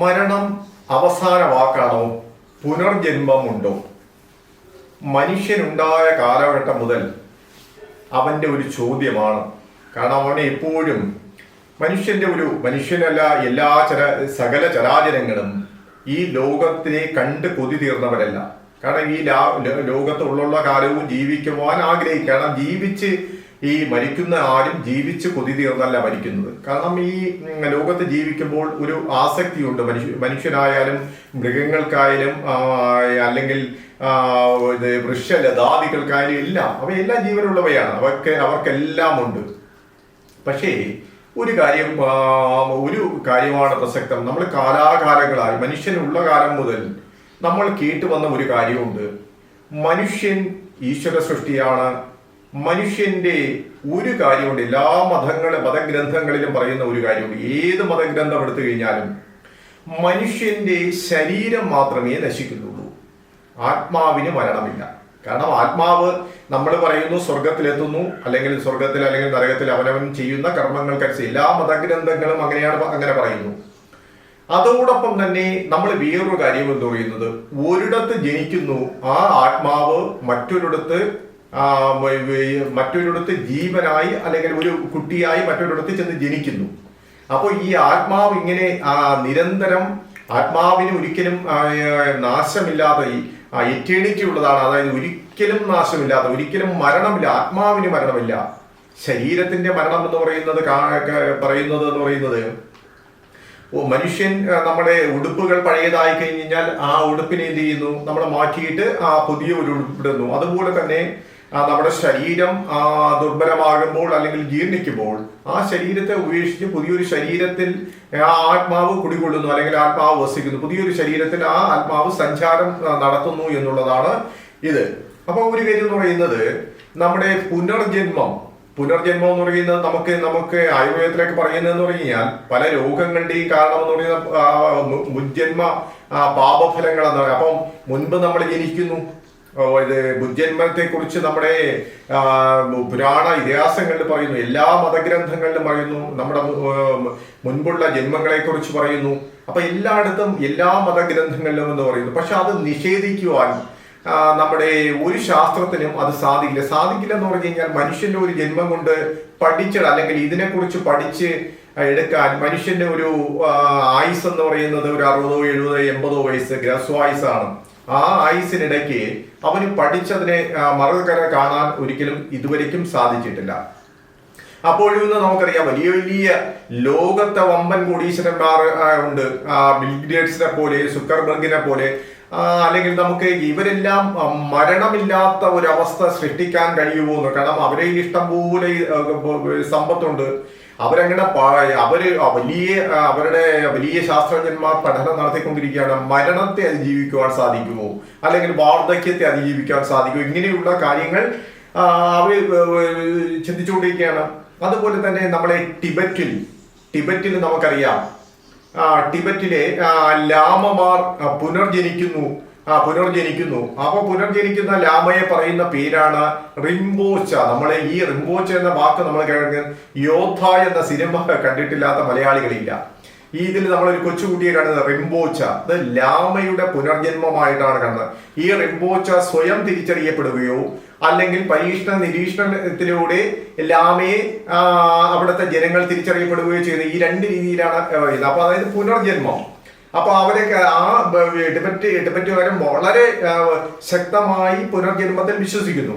മരണം അവസാന വാക്കാണോ? പുനർജന്മമുണ്ടോ? മനുഷ്യനുണ്ടായ കാലഘട്ടം മുതൽ അവന്റെ ഒരു ചോദ്യമാണ്. കാരണം അവനെ എപ്പോഴും മനുഷ്യന്റെ ഒരു മനുഷ്യനല്ല എല്ലാ ചര സകല ചരാചരങ്ങളും ഈ ലോകത്തിനെ കണ്ട് കൊതി തീർന്നവരല്ല. കാരണം ഈ ലോകത്തുള്ള കാലവും ജീവിക്കുവാൻ ആഗ്രഹിക്കുക കാരണം ജീവിച്ച് ഈ മരിക്കുന്ന ആരും ജീവിച്ച് കൊതി തീർന്നല്ല മരിക്കുന്നത്. കാരണം ഈ ലോകത്ത് ജീവിക്കുമ്പോൾ ഒരു ആസക്തിയുണ്ട്. മനുഷ്യ മനുഷ്യനായാലും മൃഗങ്ങൾക്കായാലും അല്ലെങ്കിൽ ഇത് വൃക്ഷലതാദികൾക്കായാലും എല്ലാം അവയെല്ലാം ജീവനുള്ളവയാണ്. അവർക്ക് അവർക്കെല്ലാം ഉണ്ട്. പക്ഷേ ഒരു കാര്യം ഒരു കാര്യമാണ് പ്രസക്തം. നമ്മൾ കാലാകാലങ്ങളായി മനുഷ്യനുള്ള കാലം മുതൽ നമ്മൾ കേട്ടു വന്ന ഒരു കാര്യമുണ്ട്. മനുഷ്യൻ ഈശ്വര സൃഷ്ടിയാണ് മനുഷ്യന്റെ ഒരു കാര്യമുണ്ട്. എല്ലാ മതങ്ങളെ മതഗ്രന്ഥങ്ങളിലും പറയുന്ന ഒരു കാര്യമുണ്ട്. ഏത് മതഗ്രന്ഥം എടുത്തു കഴിഞ്ഞാലും മനുഷ്യന്റെ ശരീരം മാത്രമേ നശിക്കുന്നുള്ളൂ. ആത്മാവിന് മരണമില്ല. കാരണം ആത്മാവ് നമ്മൾ പറയുന്നു സ്വർഗത്തിലെത്തുന്നു അല്ലെങ്കിൽ സ്വർഗത്തിൽ അല്ലെങ്കിൽ നരകത്തിൽ അവനവൻ ചെയ്യുന്ന കർമ്മങ്ങൾക്കനുസരിച്ച് എല്ലാ മതഗ്രന്ഥങ്ങളും അങ്ങനെയാണ് അങ്ങനെ പറയുന്നു. അതോടൊപ്പം തന്നെ നമ്മൾ വേറൊരു കാര്യം എന്ന് പറയുന്നത്? ഒരിടത്ത് ജനിക്കുന്നു ആ ആത്മാവ് മറ്റൊരിടത്ത് മറ്റൊരിടത്ത് ജീവനായി അല്ലെങ്കിൽ ഒരു കുട്ടിയായി മറ്റൊരിടത്ത് ചെന്ന് ജനിക്കുന്നു. അപ്പോൾ ഈ ആത്മാവ് ഇങ്ങനെ നിരന്തരം ആത്മാവിന് ഒരിക്കലും നാശമില്ലാതെ എറ്റേണിറ്റി ഉള്ളതാണ്. അതായത് ഒരിക്കലും നാശമില്ലാതെ ഒരിക്കലും മരണമില്ല ആത്മാവിന് മരണമില്ല. ശരീരത്തിന്റെ മരണം എന്ന് പറയുന്നത് പറയുന്നത് എന്ന് പറയുന്നത് മനുഷ്യൻ നമ്മുടെ ഉടുപ്പുകൾ പഴയതായി കഴിഞ്ഞാൽ ആ ഉടുപ്പിനെ എന്ത് ചെയ്യുന്നു? നമ്മൾ മാറ്റിയിട്ട് ആ പുതിയ ഒരു ഉടുപ്പിടുന്നു അതുപോലെ തന്നെ നമ്മുടെ ശരീരം ദുർബലമാകുമ്പോൾ അല്ലെങ്കിൽ ജീർണിക്കുമ്പോൾ ആ ശരീരത്തെ ഉപേക്ഷിച്ച് പുതിയൊരു ശരീരത്തിൽ ആ ആത്മാവ് കുടികൊള്ളുന്നു അല്ലെങ്കിൽ ആത്മാവ് വസിക്കുന്നു. പുതിയൊരു ശരീരത്തിൽ ആ ആത്മാവ് സഞ്ചാരം നടത്തുന്നു എന്നുള്ളതാണ് ഇത്. അപ്പോൾ ഒരു കാര്യം എന്ന് പറയുന്നത് നമ്മുടെ പുനർജന്മം പുനർജന്മം എന്ന് പറയുന്നത് നമുക്ക് നമുക്ക് ആയുർവേദത്തിലേക്ക് പറയുന്നതെന്ന് പറഞ്ഞു കഴിഞ്ഞാൽ പല രോഗങ്ങളുടെയും കാരണം എന്ന് പറയുന്ന മുൻജന്മ പാപഫലങ്ങൾ എന്ന് പറയുന്നത് അപ്പം മുൻപ് നമ്മൾ ജനിക്കുന്നു ഇത് മുജ്ജന്മത്തെ കുറിച്ച് നമ്മുടെ പുരാണ ഇതിഹാസങ്ങളിൽ പറയുന്നു എല്ലാ മതഗ്രന്ഥങ്ങളിലും പറയുന്നു നമ്മുടെ മുൻപുള്ള ജന്മങ്ങളെ കുറിച്ച് പറയുന്നു. അപ്പൊ എല്ലായിടത്തും എല്ലാ മതഗ്രന്ഥങ്ങളിലും എന്ന് പറയുന്നു. പക്ഷെ അത് നിഷേധിക്കുവാൻ നമ്മുടെ ഒരു ശാസ്ത്രത്തിനും അത് സാധിക്കില്ല. സാധിക്കില്ല എന്ന് പറഞ്ഞു കഴിഞ്ഞാൽ മനുഷ്യന്റെ ഒരു ജന്മം കൊണ്ട് പഠിച്ചത് അല്ലെങ്കിൽ ഇതിനെക്കുറിച്ച് പഠിച്ച് എടുക്കാൻ മനുഷ്യന്റെ ഒരു ആയുസ് എന്ന് പറയുന്നത് ഒരു അറുപതോ എഴുപതോ എൺപതോ വയസ്സ് ഗ്രസ്വായുസാണ്. ആ ആയുസിനിടയ്ക്ക് അവന് പഠിച്ചതിനെ മറുകര കാണാൻ ഒരിക്കലും ഇതുവരയ്ക്കും സാധിച്ചിട്ടില്ല. അപ്പോഴും ഇന്ന് നമുക്കറിയാം വലിയ വലിയ ലോകത്തെ വമ്പൻ കോടീശ്വരന്മാർ ഉണ്ട്. ആ, ബിൽ പോലെ സുക്കർബർഗിനെ പോലെ അല്ലെങ്കിൽ നമുക്ക് ഇവരെല്ലാം മരണമില്ലാത്ത ഒരവസ്ഥ സൃഷ്ടിക്കാൻ കഴിയുമോ എന്ന്. കാരണം അവരെ ഇഷ്ടം പോലെ സമ്പത്തുണ്ട്. അവരങ്ങനെ അവർ വലിയ അവരുടെ വലിയ ശാസ്ത്രജ്ഞന്മാർ പഠനം നടത്തിക്കൊണ്ടിരിക്കുകയാണ്. മരണത്തെ അതിജീവിക്കുവാൻ സാധിക്കുമോ? അല്ലെങ്കിൽ വാർദ്ധക്യത്തെ അതിജീവിക്കാൻ സാധിക്കുമോ? ഇങ്ങനെയുള്ള കാര്യങ്ങൾ അവർ ചിന്തിച്ചുകൊണ്ടിരിക്കുകയാണ്. അതുപോലെ തന്നെ നമ്മളെ ടിബറ്റിൽ ടിബറ്റിൽ നമുക്കറിയാം. ടിബറ്റിലെ ലാമമാർ പുനർജനിക്കുന്നു. ആ പുനർജനിക്കുന്നു. അപ്പൊ പുനർജനിക്കുന്ന ലാമയെ പറയുന്ന പേരാണ് റിംബോച്ച. നമ്മളെ ഈ റിംബോച്ച എന്ന വാക്ക് നമ്മൾ കേൾക്കുന്ന യോദ്ധ എന്ന സിനിമ കണ്ടിട്ടില്ലാത്ത മലയാളികളില്ല. ഈ ഇതിൽ നമ്മളൊരു കൊച്ചുകുട്ടിയെ കാണുന്നത് റിംബോച്ച. അത് ലാമയുടെ പുനർജന്മമായിട്ടാണ് കാണുന്നത്. ഈ റിംബോച്ച സ്വയം തിരിച്ചറിയപ്പെടുകയോ അല്ലെങ്കിൽ പരീക്ഷണ നിരീക്ഷണത്തിലൂടെ ലാമയെ അവിടുത്തെ ജനങ്ങൾ തിരിച്ചറിയപ്പെടുകയോ ചെയ്യുന്നത് ഈ രണ്ട് രീതിയിലാണ് അപ്പൊ അതായത് പുനർജന്മം. അപ്പൊ അവരൊക്കെ ആ ഇടപറ്റി ഡിബറ്റുകാരും വളരെ ശക്തമായി പുനർജന്മത്തിൽ വിശ്വസിക്കുന്നു.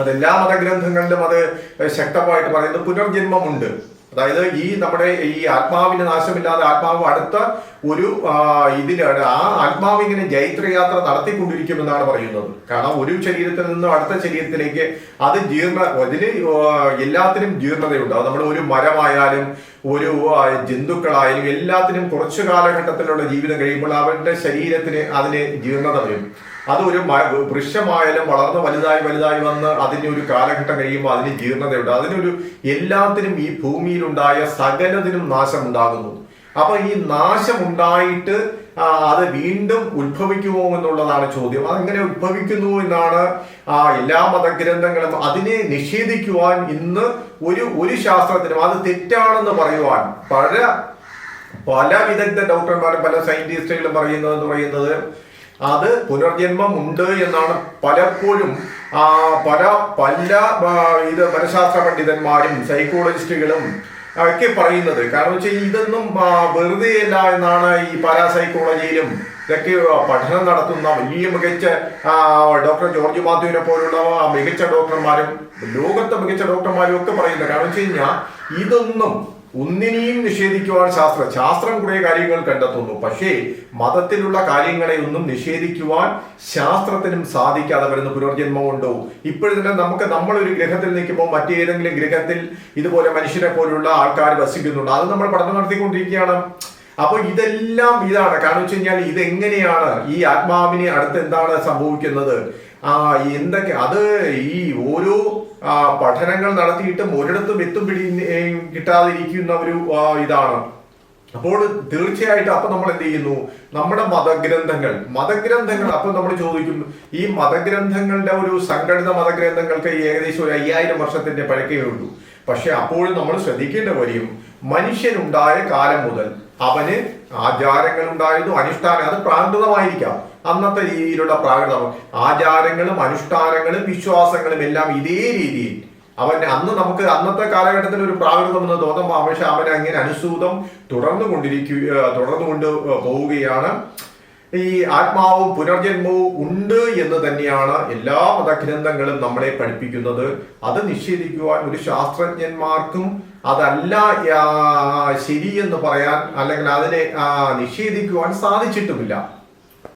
അതെല്ലാ മതഗ്രന്ഥങ്ങളിലും അത് ശക്തമായിട്ട് പറയുന്നത് പുനർജന്മമുണ്ട്. അതായത് ഈ നമ്മുടെ ഈ ആത്മാവിന് നാശമില്ലാതെ ആത്മാവ് അടുത്ത ഒരു ഇതിലാണ് ആ ആത്മാവ് ഇങ്ങനെ ജൈത്രയാത്ര നടത്തിക്കൊണ്ടിരിക്കുമെന്നാണ് പറയുന്നത്. കാരണം ഒരു ശരീരത്തിൽ നിന്നും അടുത്ത ശരീരത്തിലേക്ക് അത് ജീർണ അതിന് എല്ലാത്തിനും ജീർണതയുണ്ട്. അത് നമ്മുടെ ഒരു മരമായാലും ഒരു ജന്തുക്കളായാലും എല്ലാത്തിനും കുറച്ചു കാലഘട്ടത്തിലുള്ള ജീവിതം കഴിയുമ്പോൾ അവരുടെ ശരീരത്തിന് അതിന് ജീർണത വരും. അത് ഒരു മ- വൃക്ഷമായാലും വളർന്ന് വലുതായി വലുതായി വന്ന് അതിന് ഒരു കാലഘട്ടം കഴിയുമ്പോൾ അതിന് ജീർണതയുണ്ട്. അതിനൊരു എല്ലാത്തിനും ഈ ഭൂമിയിലുണ്ടായ സകലതിനും നാശമുണ്ടാകുന്നു. അപ്പൊ ഈ നാശമുണ്ടായിട്ട് അത് വീണ്ടും ഉത്ഭവിക്കുമോ എന്നുള്ളതാണ് ചോദ്യം. അതെങ്ങനെ ഉത്ഭവിക്കുന്നു എന്നാണ് ആ എല്ലാ മതഗ്രന്ഥങ്ങളും അതിനെ നിഷേധിക്കുവാൻ ഇന്ന് ഒരു ഒരു ശാസ്ത്രത്തിനും അത് തെറ്റാണെന്ന് പറയുവാൻ പല പല വിദഗ്ധ ഡോക്ടർമാരും പല സയന്റിസ്റ്റുകളും പറയുന്നത് എന്ന് പറയുന്നത് അത് പുനർജന്മം ഉണ്ട് എന്നാണ് പലപ്പോഴും പല പല ഇത് മനഃശാസ്ത്ര പണ്ഡിതന്മാരും സൈക്കോളജിസ്റ്റുകളും ഒക്കെ പറയുന്നത്. കാരണം വെച്ചാൽ ഇതൊന്നും വെറുതെ അല്ല എന്നാണ് ഈ പാരാസൈക്കോളജിയിലും ഇതൊക്കെ പഠനം നടത്തുന്ന വലിയ മികച്ച ഡോക്ടർ ജോർജ് മാത്യുവിനെ പോലുള്ള മികച്ച ഡോക്ടർമാരും ലോകത്തെ മികച്ച ഡോക്ടർമാരും ഒക്കെ പറയുന്നത്. കാരണം വെച്ച് കഴിഞ്ഞാൽ ഇതൊന്നും ഒന്നിനെയും നിഷേധിക്കുവാൻ ശാസ്ത്രം ശാസ്ത്രം കുറേ കാര്യങ്ങൾ കണ്ടെത്തുന്നു. പക്ഷേ മതത്തിലുള്ള കാര്യങ്ങളെ ഒന്നും നിഷേധിക്കുവാൻ ശാസ്ത്രത്തിനും സാധിക്കാതെ വരുന്ന പുനർജന്മം ഉണ്ടോ ഇപ്പോഴത്തെ നമുക്ക് നമ്മളൊരു ഗ്രഹത്തിൽ നിൽക്കുമ്പോൾ മറ്റേതെങ്കിലും ഗ്രഹത്തിൽ ഇതുപോലെ മനുഷ്യരെ പോലുള്ള ആൾക്കാർ വസിക്കുന്നുണ്ട്. അത് നമ്മൾ പഠനം നടത്തിക്കൊണ്ടിരിക്കുകയാണ്. അപ്പോൾ ഇതെല്ലാം ഇതാണ്. കാരണം വെച്ച് കഴിഞ്ഞാൽ ഇതെങ്ങനെയാണ് ഈ ആത്മാവിനെ അടുത്ത് എന്താണ് സംഭവിക്കുന്നത്? ആ എന്തൊക്കെ അത് ഈ ഓരോ പഠനങ്ങൾ നടത്തിയിട്ടും ഒരിടത്തും എത്തും പിടി കിട്ടാതിരിക്കുന്ന ഒരു ഇതാണ്. അപ്പോൾ തീർച്ചയായിട്ടും അപ്പൊ നമ്മൾ എന്ത് ചെയ്യുന്നു? നമ്മുടെ മതഗ്രന്ഥങ്ങൾ മതഗ്രന്ഥങ്ങൾ അപ്പൊ നമ്മൾ ചോദിക്കും ഈ മതഗ്രന്ഥങ്ങളുടെ ഒരു സംഘടിത മതഗ്രന്ഥങ്ങൾക്ക് ഏകദേശം ഒരു അയ്യായിരം വർഷത്തിന്റെ പഴക്കേ ഉള്ളൂ. പക്ഷെ അപ്പോഴും നമ്മൾ ശ്രദ്ധിക്കേണ്ട കാര്യം മനുഷ്യനുണ്ടായ കാലം മുതൽ അവന് ആചാരങ്ങൾ ഉണ്ടായതും അനുഷ്ഠാനം അത് പ്രാകൃതമായിരിക്കാം. അന്നത്തെ രീതിയിലുള്ള പ്രാകൃതം ആചാരങ്ങളും അനുഷ്ഠാനങ്ങളും വിശ്വാസങ്ങളും എല്ലാം ഇതേ രീതിയിൽ. അവൻ അന്ന് നമുക്ക് അന്നത്തെ കാലഘട്ടത്തിൽ ഒരു പ്രാകൃതം എന്ന് തോന്നുമ്പോൾ പക്ഷെ അവൻ അങ്ങനെ അനുസൂതം തുടർന്നു കൊണ്ടിരിക്കുക തുടർന്നു കൊണ്ട് പോവുകയാണ്. ഈ ആത്മാവും പുനർജന്മവും ഉണ്ട് എന്ന് തന്നെയാണ് എല്ലാ മതഗ്രന്ഥങ്ങളും നമ്മളെ പഠിപ്പിക്കുന്നത്. അത് നിഷേധിക്കുവാൻ ഒരു ശാസ്ത്രജ്ഞന്മാർക്കും അതല്ല ശരിയെന്ന് പറയാൻ അല്ലെങ്കിൽ അതിനെ നിഷേധിക്കുവാൻ സാധിച്ചിട്ടുമില്ല.